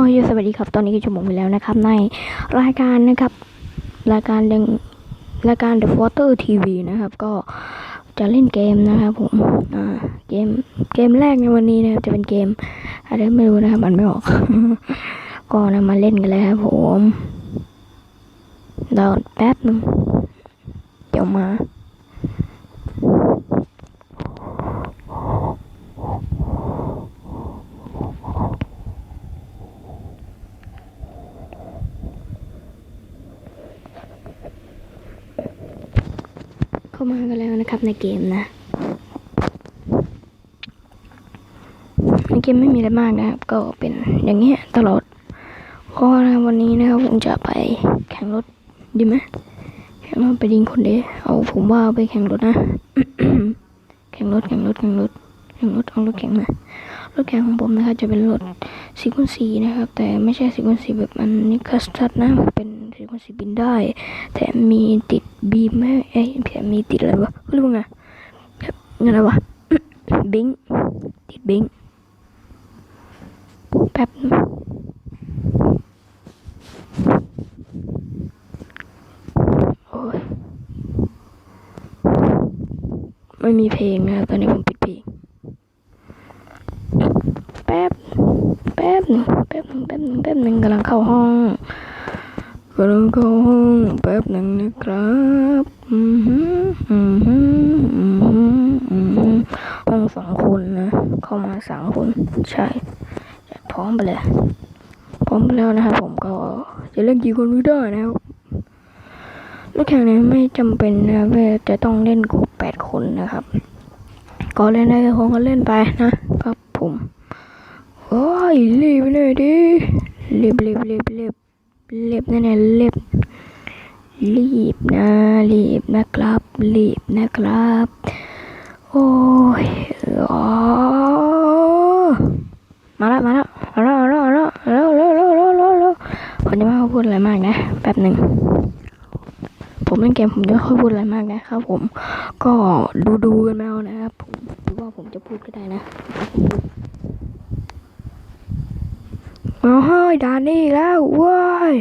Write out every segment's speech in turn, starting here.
ก็สวัสดีครับ ตอนนี้ก็จะหมงไปแล้วนะครับ ในรายการนะครับ รายการหนึ่งรายการ The Water TV นะครับ ก็จะเล่นเกมนะครับผมเกมเกมแรกในวันนี้นะครับจะเป็นเกมอะไรไม่รู้นะครับมันไม่ออก ก็นำมาเล่นกันเลยครับผมเดาแป๊บนึงเดี๋ยวมา มากันแล้วนะครับในเกมนะ ในเกมไม่มีอะไรมากนะครับ ก็เป็นอย่างเงี้ยตลอดก็นะวันนี้นะครับผมจะไปแข่งรถดีไหมแข่งรถไปดิงคนเดียวเอาผมว่าไปแข่งรถนะ แข่งรถแข่งรถแข่งรถแข่งรถเอารถแข่งมารถแข่งของผมนะครับจะเป็นรถสีคูณสีนะครับ แต่ไม่ใช่สีคูณสีแบบมันนิคัสตัดนะเป็น คูณสีบินได้ แถมมีติดบีมให้เอ้แถมมีติดอะไรวะเรียกว่าไงแบบนั่นอะไรวะบิงติดบิงแป๊บโอ้ยไม่มีเพลงนะตอนนี้ผมปิดเพลงแป๊บแป๊บหนึ่งแป๊บหนึ่งแป๊บหนึ่งแป๊บหนึ่งกำลังเข้าห้อง กำลังเข้าห้องแป๊บหนึ่งนะครับอือหืออือหืออือหืออือหือห้องสองคนนะ เข้ามาสามคน ใช่พร้อมไปเลยพร้อมไปแล้วนะครับผมก็จะเล่นกี่คนก็ได้นะครับลูกแข่งนี้ไม่จำเป็นนะว่าจะต้องเล่นครบแปดคนนะครับ ก็เล่นได้ก็คงก็เล่นไปนะครับผมโอ้ยรีบเลยดิรีบรีบรีบรีบ เล็บนั่นแหละเล็บรีบนะรีบนะครับรีบนะครับ โอ้ยอ๋อมาแล้วมาแล้วมาแล้วมาแล้วมาแล้วเร็วเร็วเร็วเร็วเร็วเร็วผมจะไม่ค่อยพูดอะไรมากนะแป๊บหนึ่งผมเล่นเกมผมจะไม่ค่อยพูดอะไรมากนะครับ ผมก็ดูดูกันมาเอานะครับผมว่าผมจะพูดก็ได้นะ โอ้ยดานนี่แล้วว้าย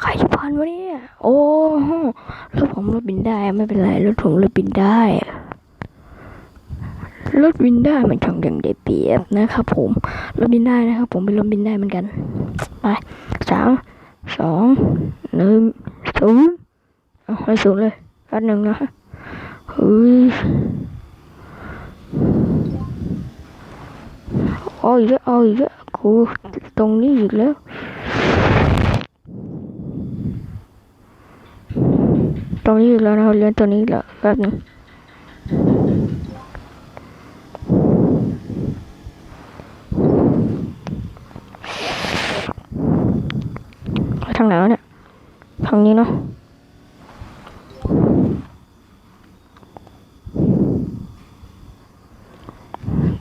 ใครจะพันวะเนี่ย โอ้โหรถผมรถบินได้ไม่เป็นไรรถผมรถบินได้รถบินได้มันช่องอย่างเดเปรียบนะครับผมรถบินได้นะครับผมเป็นรถบินได้เหมือนกันไปสามสองหนึ่งศูนย์เอาให้ศูนย์เลยอันหนึ่งนะเฮ้ยเอาอีกแล้วเอาอีก แล้วกูตรงนี้อีกแล้ว ตรงนี้อีกแล้วนะครับเรียนตัวนี้อีกแล้วแป๊บนึงทางไหนวะเนี่ยทางนี้เนาะ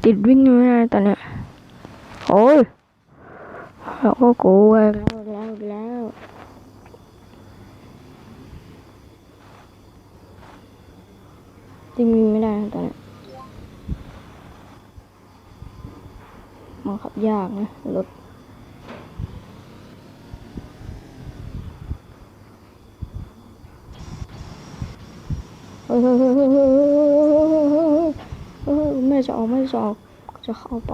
ติดวิ่งอยู่ไม่ได้ตอนเนี้ย โอ้ยเขาก็กลัวแล้วแล้วแล้วจิมไม่ได้ตอนนี้มันขับยากนะรถแม่จะออกไม่จะออกจะเข้าไป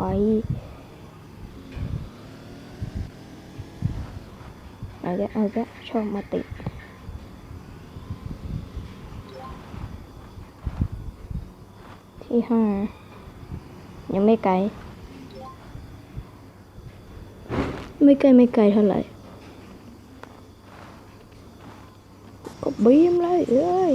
เอาละเอาละชอบมาติดที่ห้ายังไม่ไกล ไม่ไกลไม่ไกลเท่าไหร่ก็บีมเลยเอ้ย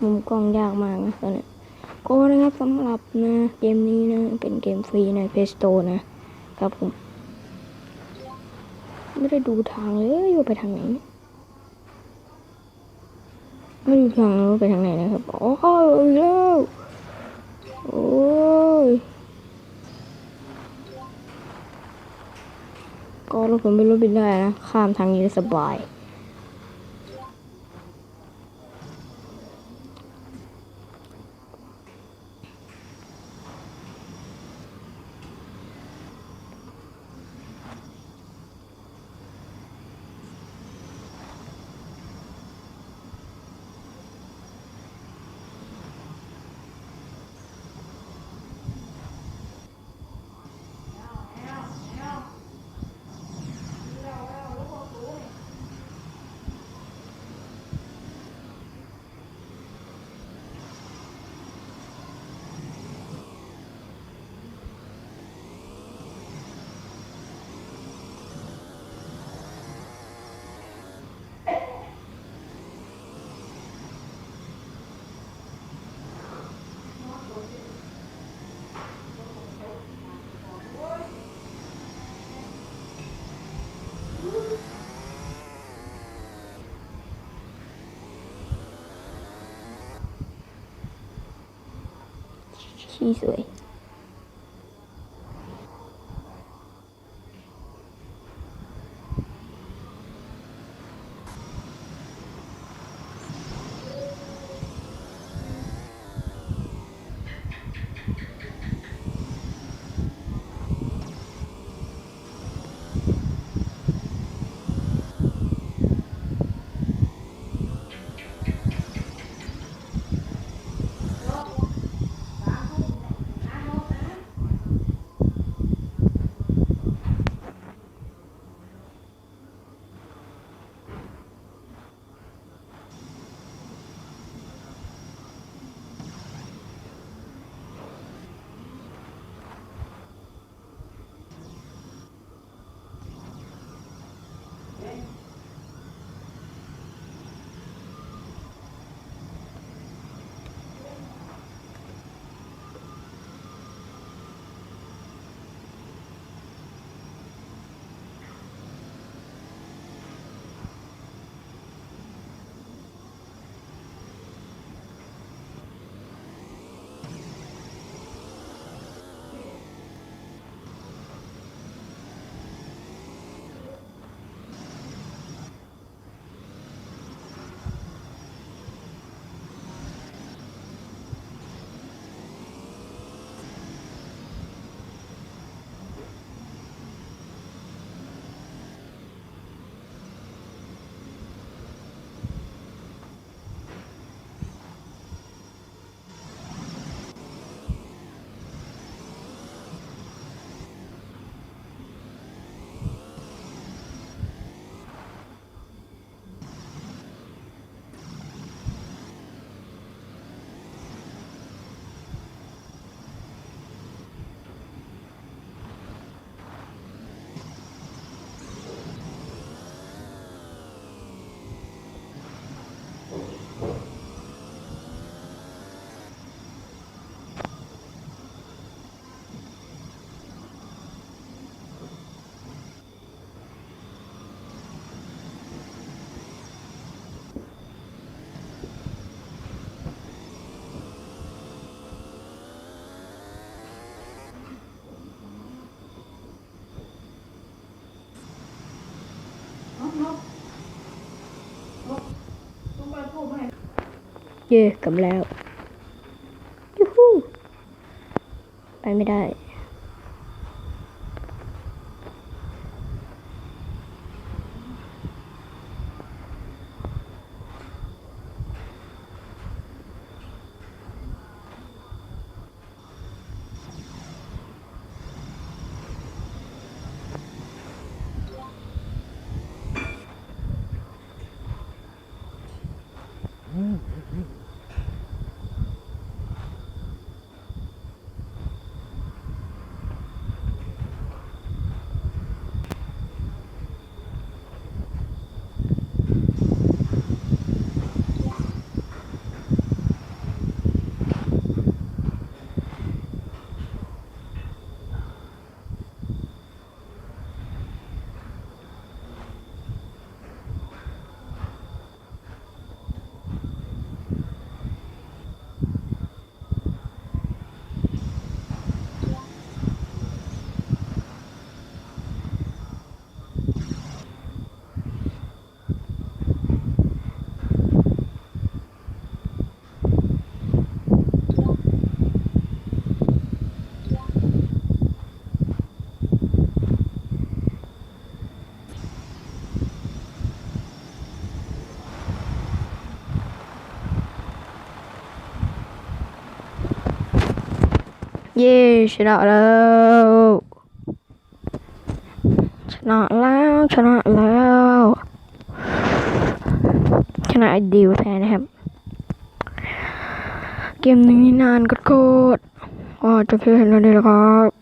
มุมกล้องยากมากนะตอนนี้ ก็นะครับสำหรับนะเกมนี้นะ เป็นเกมฟรีในเพสโตนะครับผม ไม่ได้ดูทางเลยว่าไปทางไหนไม่ดูทางว่าไปทางไหนนะครับโอ้ยแล้วโอ้ยก็รถผมเป็นรถบินได้นะ ข้ามทางนี้ได้สบาย โชีส เย่กลับแล้วยูฮูไปไม่ได้ เย่ชนะแล้วชนะแล้วชนะแล้วชนะไอเดียวแท้นะครับ เกมนี้นานก็โคตรอ๋อจะเพียงเท่านี้แล้วครับ